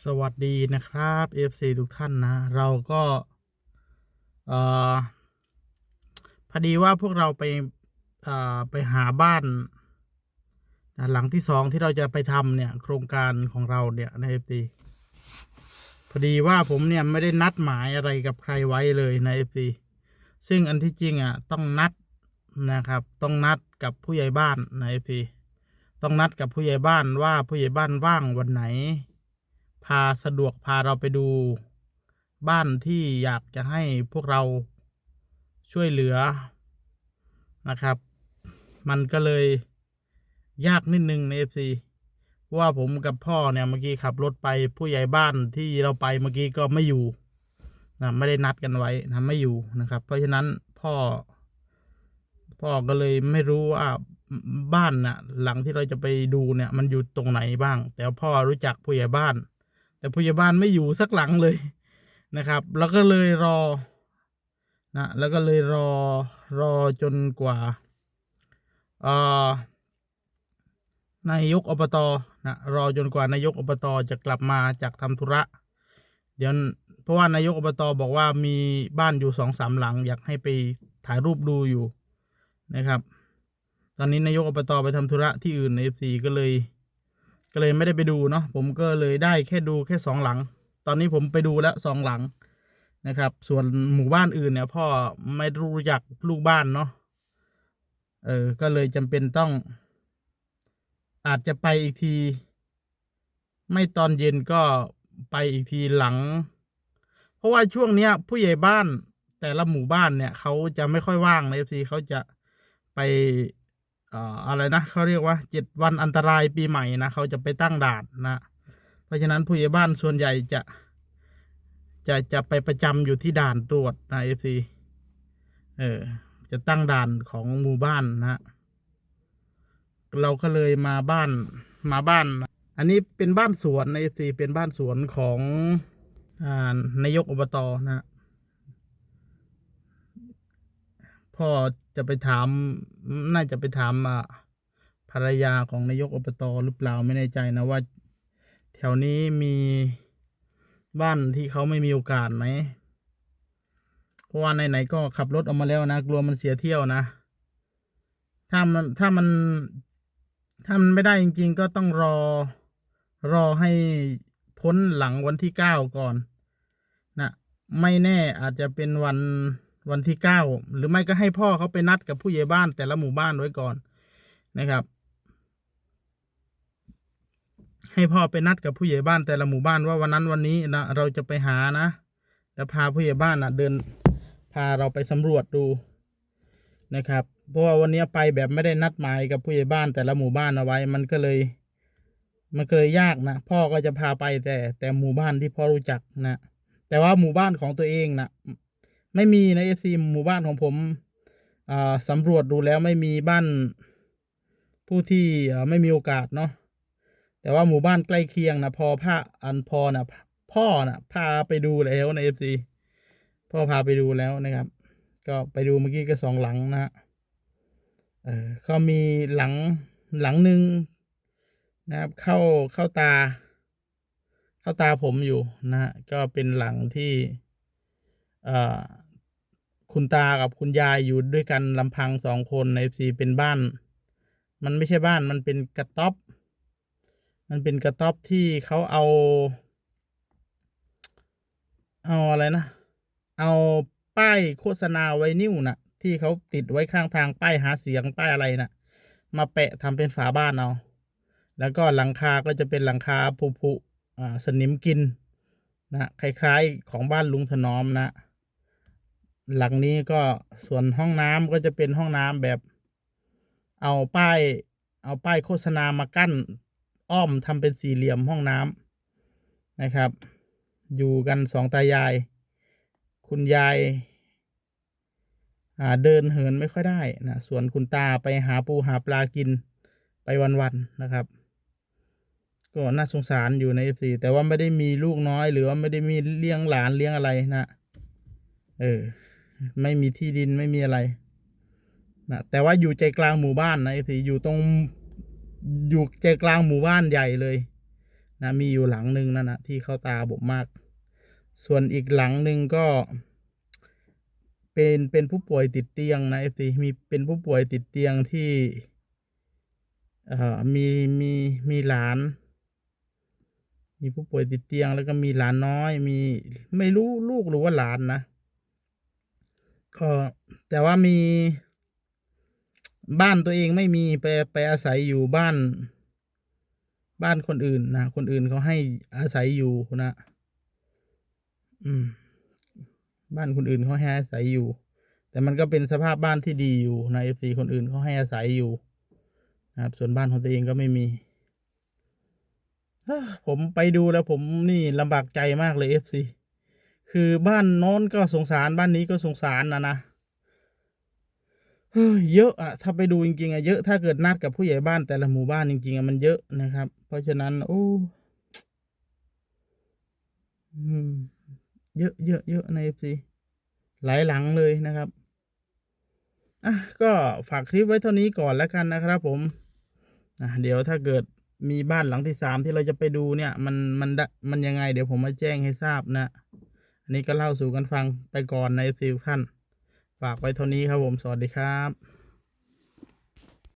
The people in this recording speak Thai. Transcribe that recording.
สวัสดีนะครับ FC ทุกท่านนะ เราก็เออพอดีว่าพวกเราไปเอ่อไปหาบ้านนะหลังที่สองที่เราจะไปทำเนี่ย โครงการของเราเนี่ยใน FC พอดีว่าผมเนี่ยไม่ได้นัดหมายอะไรกับใครไว้เลยใน FC ซึ่งอันที่จริงอะต้องนัดนะครับ ต้องนัดกับผู้ใหญ่บ้านใน FC ต้องนัดกับผู้ใหญ่บ้านว่าผู้ใหญ่บ้านว่างวันไหน พาสะดวกพาเราไปดู บ้านที่อยากจะให้พวกเราช่วยเหลือนะครับ มันก็เลยยากนิดนึงในเอฟซีเพราะว่าผมกับพ่อเนี่ยเมื่อกี้ขับรถไปผู้ใหญ่บ้านที่เราไปเมื่อกี้ก็ไม่อยู่นะไม่ได้นัดกันไว้นะไม่อยู่นะครับ เพราะฉะนั้นพ่อ พ่อก็เลยไม่รู้ว่าบ้านน่ะ หลังที่เราจะไปดูเนี่ย มันอยู่ตรงไหนบ้าง แต่พ่อรู้จักผู้ใหญ่บ้าน แต่ผู้ใหญ่บ้านไม่อยู่สักหลังเลยนะครับ แล้วก็เลยรอนะแล้วก็เลยรอรอจนกว่าเอ่อนายกอบตนะรอจนกว่านายกอบตจะกลับมาจากทำธุระ เดี๋ยวเพราะว่านายกอบตบอกว่ามีบ้านอยู่สองสามหลัง อยากให้ไปถ่ายรูปดูอยู่นะครับ ตอนนี้นายกอบตไปทำธุระที่อื่นในเอฟซีก็เลย ก็เลยไม่ได้ไปดูเนาะผมก็เลยได้แค่ดูแค่สองหลัง ตอนนี้ผมไปดูแล้วสองหลังนะครับ ส่วนหมู่บ้านอื่นเนี่ย พ่อไม่รู้จักลูกบ้านเนาะเออ ก็เลยจำเป็นต้อง อาจจะไปอีกที ไม่ตอนเย็นก็ไปอีกทีหลัง เพราะว่าช่วงเนี้ย ผู้ใหญ่บ้านแต่ละหมู่บ้านเนี่ยเขาจะไม่ค่อยว่างในเอฟซีเขาจะไป อะไรนะเขาเรียกว่าเจ็ดวันอันตรายปีใหม่นะเขาจะไปตั้งด่านนะ เพราะฉะนั้นผู้ใหญ่บ้านส่วนใหญ่จะจะจะไปประจำอยู่ที่ด่านตรวจนะเอฟซีเออจะตั้งด่านของหมู่บ้านนะเราก็เลยมาบ้านมาบ้าน อันนี้เป็นบ้านสวนในเอฟซีเป็นบ้านสวนของอนายกอบตนะ พ่อจะไปถาม น่าจะไปถามอะภรรยาของนายกอบตหรือเปล่าไม่แน่ใจนะว่า แถวนี้มีบ้านที่เขาไม่มีโอกาสไหมเพราะว่าไหนๆก็ขับรถออกมาแล้วนะ กลัวมันเสียเที่ยวนะ ถ้ามันถ้ามันถ้ามันไม่ได้จริง ๆ ก็ต้องรอรอให้พ้นหลังวันที่เก้าก่อน นะ ไม่แน่อาจจะเป็นวัน วันที่เก้าหรือไม่ก็ให้พ่อเขาไปนัดกับผู้ใหญ่บ้านแต่ละหมู่บ้านไว้ก่อนนะครับ ให้พ่อไปนัดกับผู้ใหญ่บ้านแต่ละหมู่บ้านว่าวันนั้นวันนี้นะเราจะไปหานะแล้วพาผู้ใหญ่บ้านนะเดินพาเราไปสำรวจดูนะครับ เพราะว่าวันนี้ไปแบบไม่ได้นัดหมายกับผู้ใหญ่บ้านแต่ละหมู่บ้านเอาไว้ มันก็เลย มันก็เลยยากนะพ่อก็จะพาไปแต่แต่หมู่บ้านที่พ่อรู้จักนะแต่ว่าหมู่บ้านของตัวเองนะ ไม่มีในเอฟซีหมู่บ้านของผมสำรวจดูแล้วไม่มีบ้านผู้ที่ไม่มีโอกาสเนาะแต่ว่าหมู่บ้านใกล้เคียงนะพอพาอันพอนะพ่อนะพาไปดูแล้วในเอฟซีพ่อพาไปดูแล้วนะครับ ก็ไปดูเมื่อกี้ก็สองหลังนะฮะเออเขามีหลังหลังหนึ่งนะครับเข้าเข้าตา เข้าตาผมอยู่นะฮะก็เป็นหลังที่ เอ่อ คุณตากับคุณยายอยู่ด้วยกันลำพังสองคนในซีเป็นบ้าน มันไม่ใช่บ้านมันเป็นกระต๊อบ มันเป็นกระต๊อบที่เขาเอา เอาอะไรนะ เอาป้ายโฆษณาไวนิวนะที่เขาติดไว้ข้างทางป้ายหาเสียงป้ายอะไรนะมาแปะทำเป็นฝาบ้านเอา แล้วก็หลังคาก็จะเป็นหลังคาผุๆอ่าสนิมกินนะคล้ายๆของบ้านลุงถนอมนะ หลังนี้ก็ส่วนห้องน้ำก็จะเป็นห้องน้ำแบบ เอาป้าย เอาป้ายโฆษณามากั้น อ้อมทำเป็นสี่เหลี่ยมห้องน้ำนะครับ อยู่กันสองตายาย คุณยายาเดินเหินไม่ค่อยได้นะส่วนคุณตาไปหาปูหาปลากินไปวันๆนะครับ ก็น่าสงสารอยู่ใน FC แต่ว่าไม่ได้มีลูกน้อย หรือว่าไม่ได้มีเลี้ยงหลานเลี้ยงอะไรนะ เออ ไม่มีที่ดินไม่มีอะไรนะแต่ว่าอยู่ใจกลางหมู่บ้านนะ FC อยู่ตรงอยู่ใจกลางหมู่บ้านใหญ่เลยนะมีอยู่หลังหนึ่งนั่นนะที่เข้าตาผมมาก ส่วนอีกหลังหนึ่งก็ เป็นเป็นผู้ป่วยติดเตียงนะเอฟซีมีเป็นผู้ป่วยติดเตียงที่เอ่อมีมีมีหลาน มีผู้ป่วยติดเตียงแล้วก็มีหลานน้อย มีไม่รู้ลูกหรือว่าหลานนะ ก็แต่ว่ามี บ้านตัวเองไม่มีไปไปอาศัยอยู่บ้าน บ้านคนอื่นนะคนอื่นเขาให้อาศัยอยู่นะ อืม บ้านคนอื่นเขาให้อาศัยอยู่ แต่มันก็เป็นสภาพบ้านที่ดีอยู่นะเอฟซีคนอื่นเขาให้อาศัยอยู่นะครับ ส่วนบ้านของตัวเองก็ไม่มีผมไปดูแล้วผมนี่ลำบากใจมากเลยเอฟซี คือบ้านโน้นก็สงสารบ้านนี้ก็สงสารนะนะเยอะอะถ้าไปดูจริงๆอะเยอะถ้าเกิดนัดกับผู้ใหญ่บ้านแต่ละหมู่บ้านจริงๆอะมันเยอะนะครับ เพราะฉะนั้นโอ้เยอะเยอะเยอะในเอฟซีหลายหลังเลยนะครับอะก็ฝากคลิปไว้เท่านี้ก่อนแล้วกันนะครับ ผมอะเดี๋ยวถ้าเกิดมีบ้านหลังที่สามที่เราจะไปดูเนี่ย มันมันดะมันยังไง เดี๋ยวผมมาแจ้งให้ทราบนะ อันนี้ก็เล่าสู่กันฟังไปก่อนในฟิลท่าน ฝากไว้เท่านี้ครับผม สวัสดีครับ